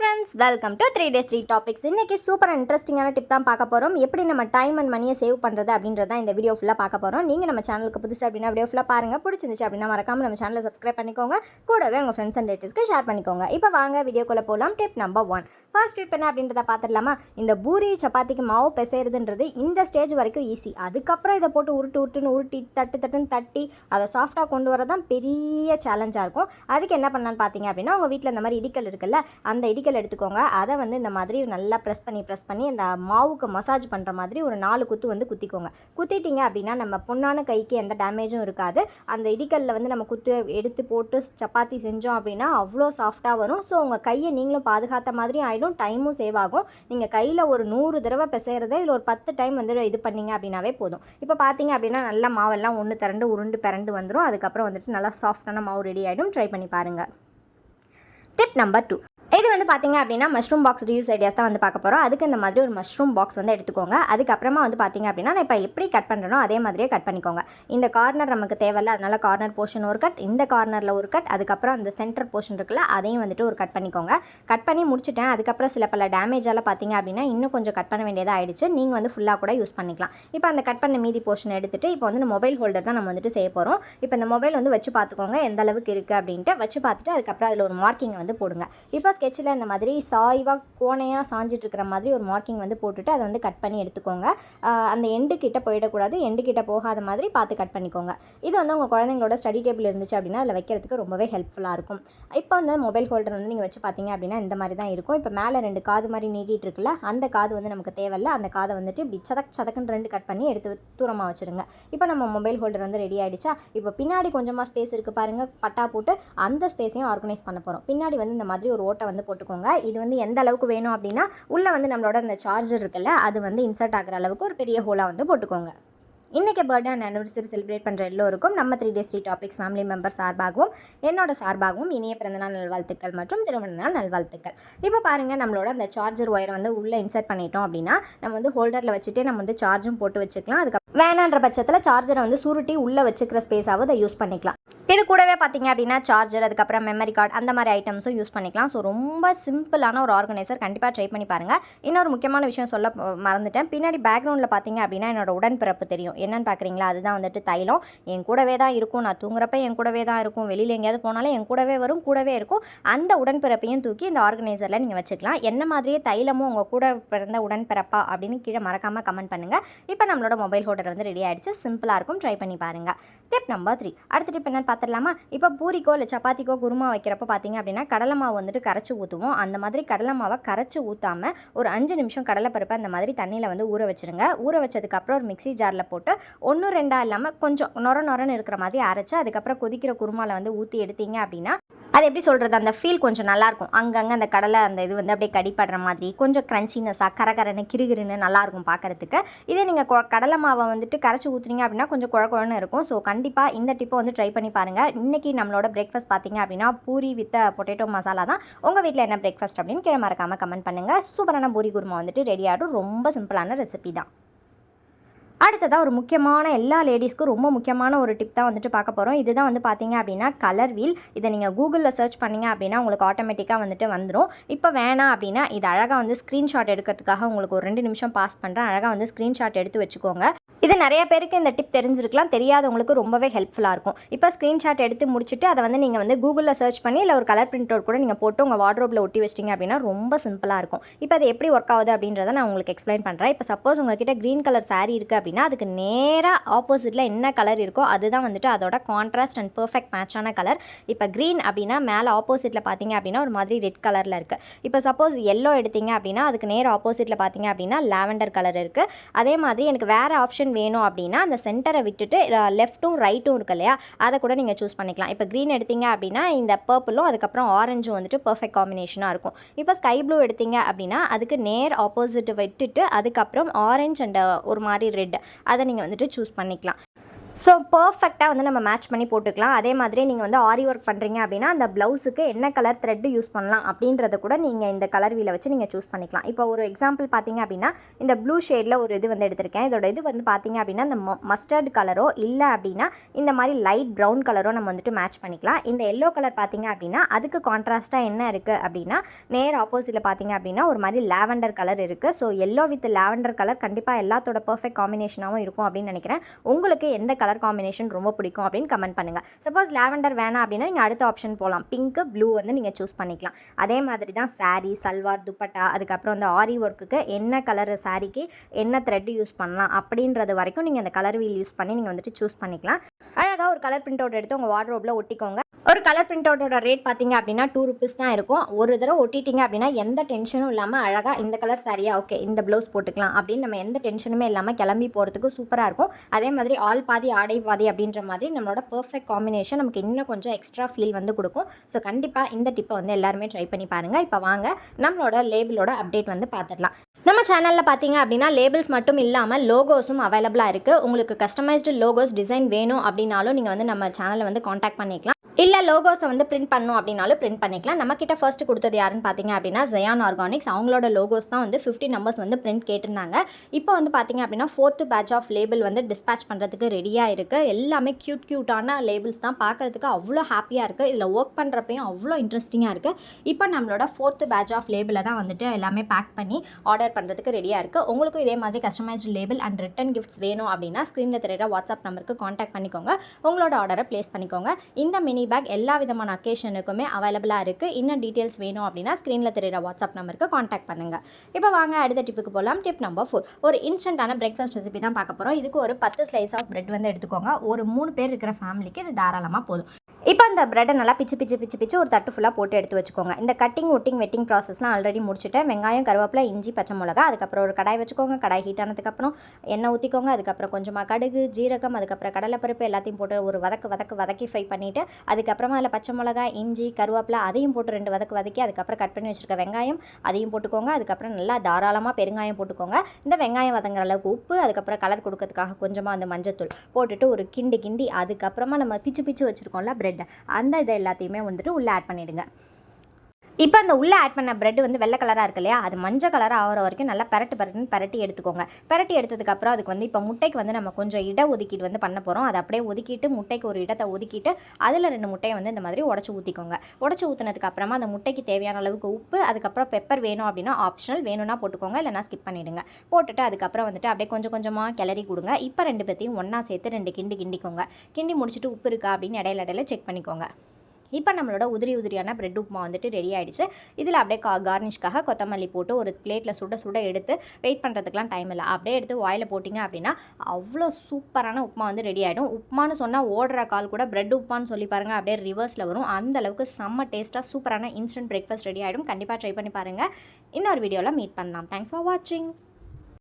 Friends welcome to three days three topics இன்றைக்கி super இன்ட்ரெஸ்டிங்கான tip தான் பார்க்க போகிறோம் எப்படி நம்ம டைம் அண்ட் மணியை சேவ் பண்ணுறது அப்படின்றத தான் இந்த வீடியோ ஃபுல்லாக பார்க்க போகிறோம் நீங்கள் நம்ம சேனலுக்கு புதுசு அப்படின்னா வீடியோ ஃபுல்லாக பாருங்கள் பிடிச்சிருந்துச்சு அப்படின்னா மறக்காமல் நம்ம சேனலை சப்ஸ்கிரைப் பண்ணிக்கோங்க. கூடவே உங்கள் ஃப்ரெண்ட்ஸ் அண்ட் ரிலேட்டிவ்ஸ்க்கு ஷேர் பண்ணிக்கோங்க. இப்போ வாங்க வீடியோக்குள்ளே போகலாம் tip number one first tip என்ன அப்படின்றத பார்த்துடலாமா? இந்த பூரி சப்பாத்திக்கு மாவு பிசைறதுன்றது இந்த ஸ்டேஜ் வரைக்கும் ஈஸி அதுக்கப்புறம் இதை போட்டு உருட்டு உருட்டுன்னு உருட்டி தட்டு தட்டுன்னு தட்டி அதை சாஃப்டாக கொண்டு வரதான் பெரிய சேலஞ்சாக இருக்கும். அதுக்கு என்ன பண்ணான்னு பார்த்தீங்க அப்படின்னா உங்கள் வீட்டில் இந்த மாதிரி இடிக்கல் இருக்குல்ல அந்த இடிக்கல் எடுத்துக்கோங்க. அதை வந்து இந்த மாதிரி நல்லா ப்ரெஸ் பண்ணி ப்ரெஸ் பண்ணி அந்த மாவுக்கு மசாஜ் பண்ணுற மாதிரி ஒரு நாலு குத்து வந்து குத்திக்கோங்க. குத்திட்டிங்க அப்படின்னா நம்ம பொண்ணான கைக்கு எந்த டேமேஜும் இருக்காது. அந்த இடிக்கல்ல வந்து நம்ம குத்து எடுத்து போட்டு சப்பாத்தி செஞ்சோம் அப்படின்னா அவ்வளோ சாஃப்டாக வரும். ஸோ உங்கள் கையை நீங்களும் பாதுகாத்த மாதிரி ஆகிடும் டைமும் சேவ் ஆகும். நீங்கள் கையில் ஒரு நூறு தடவை பிசைகிறத இதில் ஒரு பத்து டைம் வந்து இது பண்ணீங்க அப்படின்னாவே போதும். இப்போ பார்த்தீங்க அப்படின்னா நல்லா மாவெல்லாம் ஒன்று திரண்டு உருண்டு பிறண்டு வந்துடும் அதுக்கப்புறம் வந்துட்டு நல்லா சாஃப்டான மாவு ரெடி ஆகிடும் ட்ரை பண்ணி பாருங்கள் டிப் நம்பர் டூ இது வந்து பார்த்தீங்க அப்படின்னா மஷ்ரூம் பாக்ஸ் ரியூஸ் ஐடியாஸ் தான் வந்து பார்க்க போகிறோம் அதுக்கு இந்த மாதிரி ஒரு மஷ்ரூம் பாக்ஸ் வந்து எடுத்துக்கோங்க. அதுக்கப்புறமா வந்து பார்த்தீங்க அப்படின்னா நான் இப்போ எப்படி கட் பண்ணுறனோ அதே மாதிரியே கட் பண்ணிக்கோங்க. இந்த கார்னர் நமக்கு தேவையில்ல அதனால கார்னர் போர்ஷன் ஒரு கட் இந்த கார்னரில் ஒரு கட் அதுக்கப்புறம் அந்த சென்டர் போர்ஷன் இருக்குல்ல அதையும் வந்துட்டு ஒரு கட் பண்ணிக்கோங்க. கட் பண்ணி முடிச்சுட்டேன். அதுக்கப்புறம் சில பல டேமேஜால் பார்த்தீங்க அப்படின்னா இன்னும் கொஞ்சம் கட் பண்ண வேண்டியதாக ஆயிடுச்சு. நீங்கள் வந்து ஃபுல்லாக கூட யூஸ் பண்ணிக்கலாம். இப்போ அந்த கட் பண்ண மீதி போர்ஷன் எடுத்துகிட்டு இப்போ வந்து மொபைல் ஹோல்டர் தான் நம்ம வந்துட்டு செய்ய போகிறோம் இப்போ இந்த மொபைல் வந்து வச்சு பார்த்துக்கோங்க எந்த அளவுக்கு இருக்குது அப்படின்ட்டு வச்சு பார்த்துட்டு அதுக்கப்புறம் அதில் ஒரு மார்க்கிங் வந்து போடுங்க. இப்போ ஸ்கெட்சில் இந்த மாதிரி சாய்வாக கோணையாக சாஞ்சிட்ருக்கிற மாதிரி ஒரு மார்க்கிங் வந்து போட்டுட்டு அதை வந்து கட் பண்ணி எடுத்துக்கோங்க. அந்த எண்டு கிட்ட போயிடக்கூடாது. எண்டு கிட்ட போகாத மாதிரி பார்த்து கட் பண்ணிக்கோங்க. இது வந்து உங்கள் குழந்தைங்களோட ஸ்டடி டேபிள் இருந்துச்சு அப்படின்னா அதில் வைக்கிறதுக்கு ரொம்பவே ஹெல்ப்ஃபுல்லாக இருக்கும். இப்போ வந்து மொபைல் ஹோல்டர் வந்து நீங்கள் வச்சு பார்த்தீங்க அப்படின்னா இந்த மாதிரி தான் இருக்கும். இப்போ மேலே ரெண்டு காது மாதிரி நீட்டிகிட்டு இருக்குல்ல அந்த காது வந்து நமக்கு தேவையில்ல. அந்த காதை வந்துட்டு இப்படி சதக் சதக்குன்னு ரெண்டு கட் பண்ணி எடுத்து தூரமாக வச்சுருங்க. இப்போ நம்ம மொபைல் ஹோல்டர் வந்து ரெடி ஆகிடுச்சா இப்போ பின்னாடி கொஞ்சமாக ஸ்பேஸ் இருக்குது பாருங்கள் பட்டா போட்டு அந்த ஸ்பேஸையும் ஆர்கனைஸ் பண்ண போகிறோம் பின்னாடி வந்து இந்த மாதிரி ஒரு ஓட்டை வந்து போட்டுக்கோங்க. இது வந்து எந்த அளவுக்கு வேணும் அப்படின்னா உள்ளே வந்து நம்மளோட அந்த சார்ஜர் இருக்குல்ல அது வந்து இன்சர்ட் ஆகிற அளவுக்கு ஒரு பெரிய ஹோலாக வந்து போட்டுக்கோங்க. இன்றைக்கி பர்த்டே அண்ட் அனிவர்சரி செலிப்ரேட் பண்ணுற எல்லோருக்கும் நம்ம three days three topics family member சார்பாகவும் என்னோட சார்பாகவும் இனிய பிறந்தநாள் நல்வாழ்த்துக்கள் மற்றும் திருமண நாள் நல்வாழ்த்துக்கள். இப்போ பாருங்கள் நம்மளோட அந்த சார்ஜர் ஒயரை வந்து உள்ளே இன்சர்ட் பண்ணிட்டோம் அப்படின்னா நம்ம வந்து ஹோல்டரில் வச்சுட்டு நம்ம வந்து சார்ஜும் போட்டு வச்சுக்கலாம். அதுக்கு வேணான்ற பட்சத்தில் சார்ஜரை வந்து சுருட்டி உள்ளே வச்சுக்கிற ஸ்பேஸாவது அதை யூஸ் பண்ணிக்கலாம். இது கூடவே பார்த்தீங்க அப்படின்னா சார்ஜர் அதுக்கப்புறம் மெமரி கார்டு அந்த மாதிரி ஐட்டம்ஸும் யூஸ் பண்ணிக்கலாம். ஸோ ரொம்ப சிம்பிளான ஒரு ஆர்கனைசர் கண்டிப்பாக ட்ரை பண்ணி பாருங்கள் இன்னொரு முக்கியமான விஷயம் சொல்ல மறந்துட்டேன். பின்னாடி பேக்ரவுண்டில் பார்த்தீங்க அப்படின்னா என்னோட உடன்பிறப்பு தெரியும். என்னன்னு பார்க்குறீங்களா அதுதான் வந்துட்டு தைலம். என் கூடவே தான் இருக்கும். நான் தூங்குறப்ப என் கூடவே தான் இருக்கும். வெளியில் எங்கேயாவது போனாலும் என் கூடவே வரும் கூடவே இருக்கும். அந்த உடன்பிறப்பையும் தூக்கி இந்த ஆர்கனைசரில் நீங்கள் வச்சுக்கலாம். என்ன மாதிரியே தைலமும் உங்கள் கூட பிறந்த உடன்பிறப்பா அப்படின்னு கீழே மறக்காமல் கமெண்ட் பண்ணுங்கள் இப்போ நம்மளோட மொபைல் ஹோல்டர் வந்து ரெடி ஆகிடுச்சு சிம்பிளாக இருக்கும். ட்ரை பண்ணி பாருங்கள் டிப் நம்பர் த்ரீ அடுத்த டிப் என்னன்னு பார்த்துடலாமா? இப்போ பூரிக்கோ இல்லை சப்பாத்திக்கோ குருமா வைக்கிறப்ப பார்த்தீங்க அப்படின்னா கடலை மாவு வந்துட்டு கரைச்சி ஊற்றுவோம் அந்த மாதிரி கடலை மாவை கரைச்சி ஊற்றாமல் ஒரு அஞ்சு நிமிஷம் கடலைப்பருப்பை அந்த மாதிரி தண்ணியில் வந்து ஊற வச்சிருங்க. ஊற வச்சதுக்கப்புறம் ஒரு மிக்ஸி ஜாரில் போட்டு ஒன்று ரெண்டாக இல்லாமல் கொஞ்சம் நொர நொரன்னு இருக்கிற மாதிரி அரைச்சி அதுக்கப்புறம் கொதிக்கிற குருமாவில் வந்து ஊற்றி எடுத்தீங்க அப்படின்னா அது எப்படி சொல்கிறது அந்த ஃபீல் கொஞ்சம் நல்லாயிருக்கும். அங்கங்கே அந்த கடலை அந்த இது வந்து அப்படியே கடிப்படுற மாதிரி கொஞ்சம் க்ரன்ச்சினஸாக கரகரன்னு கிருகிருன்னு நல்லாயிருக்கும் பார்க்கறதுக்கு. இதே நீங்கள் கடலை மாவை வந்துட்டு கரைச்சி ஊற்றுனீங்க அப்படின்னா கொஞ்சம் குழ குழன்னு இருக்கும். ஸோ கண்டிப்பாக இந்த டிப்பை வந்து ட்ரை பண்ணி பாருங்கள் இன்றைக்கி நம்மளோட பிரேக்ஃபாஸ்ட் பார்த்தீங்க அப்படின்னா பூரி வித் பொட்டேட்டோ மசாலா தான். உங்கள் வீட்டில் என்ன பிரேக்ஃபாஸ்ட் அப்படின்னு கீழே மறக்காமல் கமெண்ட் பண்ணுங்கள் சூப்பரான பூரி குருமா வந்துட்டு ரெடி ஆகிடும் ரொம்ப சிம்பிளான ரெசிபி தான். அடுத்ததாக ஒரு முக்கியமான எல்லா லேடிஸ்க்கும் ரொம்ப முக்கியமான ஒரு டிப் தான் வந்துட்டு பார்க்க போகிறோம் இதுதான் வந்து பார்த்தீங்க அப்படின்னா கலர் வீல் இதை நீங்கள் கூகுளில் சர்ச் பண்ணீங்க அப்படின்னா உங்களுக்கு ஆட்டோமேட்டிக்காக வந்துட்டு வந்துடும் இப்போ வேணாம் அப்படின்னா இது அழகாக வந்து ஸ்க்ரீன்ஷாட் எடுக்கிறதுக்காக உங்களுக்கு ஒரு ரெண்டு நிமிஷம் பாஸ் பண்ணுறேன் அழகாக வந்து ஸ்க்ரீன்ஷாட் எடுத்து வச்சுக்கோங்க. இது நிறைய பேருக்கு இந்த டிப் தெரிஞ்சிருக்கலாம். தெரியாதவங்களுக்கு ரொம்பவே ஹெல்ப்ஃபுல்லாக இருக்கும். இப்போ ஸ்க்ரீன்ஷாட் எடுத்து முடிச்சுட்டு அதை வந்து நீங்கள் வந்து கூகுளில் சர்ச் பண்ணி இல்லை ஒரு கலர் பிரிண்ட் அவுட் கூட நீங்கள் போட்டு உங்கள் வார்ட்ரோப்பில் ஒட்டி வச்சிட்டிங்க அப்படின்னா ரொம்ப சிம்பிளாக இருக்கும். இப்போ அது எப்படி ஒர்க் ஆகுது அப்படின்றத நான் உங்களுக்கு எக்ஸ்பிளைன் பண்ணுறேன் இப்போ சப்போஸ் உங்ககிட்ட க்ரீன் கலர் சாரீ இருக்குது அப்படின்னா அதுக்கு நேராக ஆப்போசிட்டில் என்ன கலர் இருக்கோ அதுதான் வந்துட்டு அதோட கான்ட்ராஸ்ட் அண்ட் பர்ஃபெக்ட் மேட்சான கலர் இப்போ க்ரீன் அப்படின்னா மேலே ஆப்போசிட்டில் பார்த்தீங்க அப்படின்னா ஒரு மாதிரி ரெட் கலரில் இருக்குது இப்போ சப்போஸ் எல்லோ எடுத்தீங்க அப்படின்னா அதுக்கு நேர் ஆப்போசிட்டில் பார்த்தீங்க அப்படின்னா லாவெண்டர் கலர் இருக்குது அதே மாதிரி எனக்கு வேறு ஆப்ஷன் வேணும் அப்படின்னா அந்த சென்டரை விட்டுட்டு லெஃப்ட்டும் ரைட்டும் இருக்கு இல்லையா? அதை கூட நீங்கள் சூஸ் பண்ணிக்கலாம். இப்போ க்ரீன் எடுத்தீங்க அப்படின்னா இந்த பர்பிளும் அதுக்கப்புறம் ஆரஞ்சும் வந்துட்டு பர்ஃபெக்ட் காம்பினேஷனாக இருக்கும். இப்போ ஸ்கை ப்ளூ எடுத்தீங்க அப்படின்னா அதுக்கு நேர் ஆப்போசிட் விட்டுட்டு அதுக்கப்புறம் ஆரஞ்சு அண்ட் ஒரு மாதிரி ரெட் அதை நீங்கள் வந்துட்டு சூஸ் பண்ணிக்கலாம். ஸோ பர்ஃபெக்டாக வந்து நம்ம மேட்ச் பண்ணி போட்டுக்கலாம். அதே மாதிரி நீங்கள் வந்து ஆரி ஒர்க் பண்ணுறீங்க அப்படின்னா அந்த ப்ளவுஸுக்கு என்ன கலர் த்ரெட்டு யூஸ் பண்ணலாம் அப்படின்றத கூட நீங்கள் இந்த கலர் வீலை வச்சு நீங்கள் சூஸ் பண்ணிக்கலாம். இப்போ ஒரு எக்ஸாம்பிள் பார்த்தீங்க அப்படின்னா இந்த ப்ளூ ஷேடில் ஒரு இது வந்து எடுத்திருக்கேன். இதோட இது வந்து பார்த்தீங்க அப்படின்னா இந்த மஸ்டர்ட் கலரோ இல்லை அப்படின்னா இந்த மாதிரி லைட் ப்ரௌன் கலரோ நம்ம வந்துட்டு மேட்ச் பண்ணிக்கலாம். இந்த எல்லோ கலர் பார்த்தீங்க அப்படின்னா அதுக்கு கான்ட்ராஸ்ட்டாக என்ன இருக்குது அப்படின்னா நேர் ஆப்போசிட்டில் பார்த்தீங்க அப்படின்னா ஒரு மாதிரி லாவெண்டர் கலர் இருக்குது so yellow with lavender colour கண்டிப்பாக எல்லாத்தோட பர்ஃபெக்ட் காம்பினேஷனாகவும் இருக்கும் அப்படின்னு நினைக்கிறேன். உங்களுக்கு எந்த கலர் காம்பினேஷன் ரொம்ப பிடிக்கும் அப்படின்னு கமெண்ட் பண்ணுங்கள் சப்போஸ் லாவெண்டர் வேணாம் அப்படின்னா நீங்கள் அடுத்த ஆப்ஷன் போகலாம் பிங்க்கு ப்ளூ வந்து நீங்கள் சூஸ் பண்ணிக்கலாம். அதே மாதிரி தான் சாரீ சல்வார் துப்பட்டா அதுக்கப்புறம் அந்த ஆரி ஒர்க்குக்கு என்ன கலர் சாரீக்கு என்ன த்ரெட் யூஸ் பண்ணலாம் அப்படின்றது வரைக்கும் நீங்கள் அந்த கலர் வீல் யூஸ் பண்ணி நீங்கள் வந்துட்டு சூஸ் பண்ணிக்கலாம். அழகாக ஒரு கலர் பிரிண்ட் அவுட் எடுத்து உங்கள் வார்ட்ரோப்பில் ஒட்டிக்கோங்க. ஒரு கலர் பிரிண்ட் ரேட் பார்த்தீங்க அப்படின்னா டூ ருபீஸ் தான் இருக்கும். ஒரு தடவை ஒட்டிட்டீங்க அப்படின்னா எந்த டென்ஷனும் இல்லாமல் அழகாக இந்த கலர் சரியா ஓகே இந்த ப்ளவுஸ் போட்டுக்கலாம் அப்படின்னு நம்ம எந்த டென்ஷனுமே இல்லாமல் கிளம்பி போகிறதுக்கு சூப்பராக இருக்கும். அதே மாதிரி ஆள் பாதி ஆடை பாதி அப்படின்ற மாதிரி நம்மளோட பர்ஃபெக்ட் காம்பினேஷன் நமக்கு இன்னும் கொஞ்சம் எக்ஸ்ட்ரா ஃபீல் வந்து கொடுக்கும். ஸோ கண்டிப்பாக இந்த டிப்பை வந்து எல்லாருமே ட்ரை பண்ணி பாருங்கள் இப்போ வாங்க நம்மளோட லேபிளோட அப்டேட் வந்து பார்த்துடலாம் நம்ம சேனலில் பார்த்தீங்க அப்படின்னா லேபிள்ஸ் மட்டும் இல்லாமல் லோகோஸும் அவைலபிளாக இருக்குது உங்களுக்கு கஸ்டமைஸ்டு லோகோஸ் டிசைன் வேணும் அப்படின்னாலும் நீங்கள் வந்து நம்ம சேனலை வந்து காண்டாக்ட் பண்ணிக்கலாம். இல்லை லோகோஸை வந்து பிரிண்ட் பண்ணணும் அப்படின்னாலும் பிரிண்ட் பண்ணிக்கலாம். நம்ம கிட்ட ஃபர்ஸ்ட் கொடுத்தது யாருன்னு பார்த்தீங்க அப்படின்னா ஜெயான் ஆர்கானிக்ஸ் அவங்களோட லோகோஸ் தான் வந்து ஃபிஃப்டி நம்பர்ஸ் வந்து பிரிண்ட் கேட்டிருந்தாங்க. இப்போ வந்து பார்த்தீங்க அப்படின்னா ஃபோர்த்து பேட்ச் ஆஃப் லேபிள் வந்து டிஸ்பேச் பண்ணுறதுக்கு ரெடியாக இருக்குது எல்லாமே க்யூட் க்யூட்டான லேபிள்ஸ் தான். பார்க்குறதுக்கு அவ்வளோ ஹாப்பியாக இருக்குது இதில் ஒர்க் பண்ணுறப்பையும் அவ்வளோ இன்ட்ரெஸ்டிங்காக இருக்குது இப்போ நம்மளோட ஃபோர்த்து பேட்ச் ஆஃப் லேபிளை தான் வந்துட்டு எல்லாமே பேக் பண்ணி ஆர்டர் பண்ணுறதுக்கு ரெடியாக இருக்குது உங்களுக்கும் இதே மாதிரி customised label and return gifts வேணும் அப்படின்னா ஸ்க்ரீனில் தெரியுற வாட்ஸ்அப் நம்பருக்கு காண்டாக்ட் பண்ணிக்கோங்க. உங்களோட ஆர்டரை ப்ளேஸ் பண்ணிக்கோங்க. இந்த மினி பேக் எல்லா விதமான அக்கேஷனுக்குமே அவைலபிளாக இருக்குது இன்னும் டீட்டெயில்ஸ் வேணும் அப்படின்னா ஸ்க்ரீனில் தெரியுற வாட்ஸ்அப் நம்பருக்கு காண்டாக்ட் பண்ணுங்கள் இப்போ வாங்க அடுத்த டிப்புக்கு போகலாம் டிப் நம்பர் ஃபோர் ஒரு இன்ஸ்டன்ட்டான பிரேக்ஃபாஸ்ட் ரெசிபி தான் பார்க்க போகிறோம் இதுக்கு ஒரு பத்து ஸ்லைஸ் ஆஃப் பிரெட் வந்து எடுத்துக்கோங்க. ஒரு மூணு பேர் இருக்கிற ஃபேமிலிக்கு இது தாராளமாக போதும். இப்போ அந்த ப்ரெட்டை நல்லா பிச்சு பிச்சு பிச்சு பிச்சு ஒரு தட்டு ஃபுல்லாக போட்டு எடுத்து வச்சுக்கோங்க. இந்த கட்டிங் ஒட்டிங் வெட்டிங் ப்ராசஸ்லாம் ஆல்ரெடி முடிச்சுட்டேன். வெங்காயம் கருவேப்பிலை இஞ்சி பச்சை மிளகா அதுக்கப்புறம் ஒரு கடாய் வச்சுக்கோங்க. கடாய் ஹீட் ஆனதுக்கப்புறம் எண்ணெய் ஊற்றிக்கோங்க அதுக்கப்புறம் கொஞ்சமாக கடுகு ஜீரகம் அதுக்கப்புறம் கடலைப்பருப்பு எல்லாத்தையும் போட்டு ஒரு வதக்கு வதக்கு வதக்கி ஃப்ரை பண்ணிவிட்டு அதுக்கப்புறமா அதில் பச்சை மிளகா இஞ்சி கருவேப்பிலை அதையும் போட்டு ரெண்டு வதக்கு வதக்கி அதுக்கப்புறம் கட் பண்ணி வச்சுருக்க வெங்காயம் அதையும் போட்டுக்கோங்க. அதுக்கப்புறம் நல்லா தாராளமாக பெருங்காயம் போட்டுக்கோங்க. இந்த வெங்காயம் வதங்குற அளவுக்கு உப்பு அதுக்கப்புறம் கலர் கொடுக்கறதுக்காக கொஞ்சமாக அந்த மஞ்சத்தூள் போட்டுட்டு ஒரு கிண்டி கிண்டி அதுக்கப்புறமா நம்ம பிச்சு பிச்சு வச்சுருக்கோம்ல பிரெட் அந்த இதை எல்லாத்தையுமே வந்துட்டு உள்ளே ஆட் பண்ணிவிடுங்க இப்போ அந்த உள்ளே ஆட் பண்ண பிரெட் வந்து வெள்ளை கலராக இருக்கு இல்லையா? அது மஞ்சள் கலராக ஆகிற வரைக்கும் நல்லா பரட்டு பரட்டுன்னு பரட்டி எடுத்துக்கோங்க. பரட்டி எடுத்ததுக்கப்புறம் அதுக்கு வந்து இப்போ முட்டைக்கு வந்து நம்ம கொஞ்சம் இட ஒதுக்கீடு வந்து பண்ண போகிறோம் அதை அப்படியே ஒதுக்கிட்டு முட்டைக்கு ஒரு இடத்தை ஒதுக்கிட்டு அதில் ரெண்டு முட்டையை வந்து இந்த மாதிரி உடச்சி ஊற்றிக்கோங்க உடச்சி ஊற்றினதுக்கு அப்புறமா அந்த முட்டைக்கு தேவையான அளவுக்கு உப்பு அதுக்கப்புறம் பெப்பர் வேணும் அப்படின்னா ஆப்ஷனல் வேணும்னா போட்டுக்கோங்க. இல்லைனா ஸ்கிப் பண்ணிவிடுங்க போட்டுட்டு அதுக்கப்புறம் வந்துட்டு அப்படியே கொஞ்சம் கொஞ்சமாக கிளறி கொடுங்க. இப்போ ரெண்டு பேர்த்தையும் ஒன்றா சேர்த்து ரெண்டு கிண்டி கிண்டிக்கோங்க. கிண்டி முடிச்சுட்டு உப்பு இருக்கா அப்படின்னு இடையில இடையில செக் பண்ணிக்கோங்க. இப்போ நம்மளோட உதிரி உதிரியான பிரெட் உப்புமா வந்துட்டு ரெடி ஆகிடுச்சு இதில் அப்படியே கா கார்னிஷ்காக கொத்தமல்லி போட்டு ஒரு பிளேட்டில் சுட சுட எடுத்து வெயிட் பண்ணுறதுக்குலாம் டைம் இல்லை. அப்படியே எடுத்து வாயில் போட்டிங்க அப்படின்னா அவ்வளோ சூப்பரான உப்புமா வந்து ரெடி ஆகிடும் உப்புமான்னு சொன்னால் ஓடுற கால் கூட பிரெட் உப்புமான்னு சொல்லி பாருங்கள் அப்படியே ரிவர்ஸில் வரும். அந்த அளவுக்கு செம்ம டேஸ்ட்டாக சூப்பரான இன்ஸ்டன்ட் பிரேக்ஃபாஸ்ட் ரெடி ஆகிடும் கண்டிப்பாக ட்ரை பண்ணி பாருங்கள் இன்னொரு வீடியோவில் மீட் பண்ணலாம். தேங்க்ஸ் ஃபார் வாட்சிங்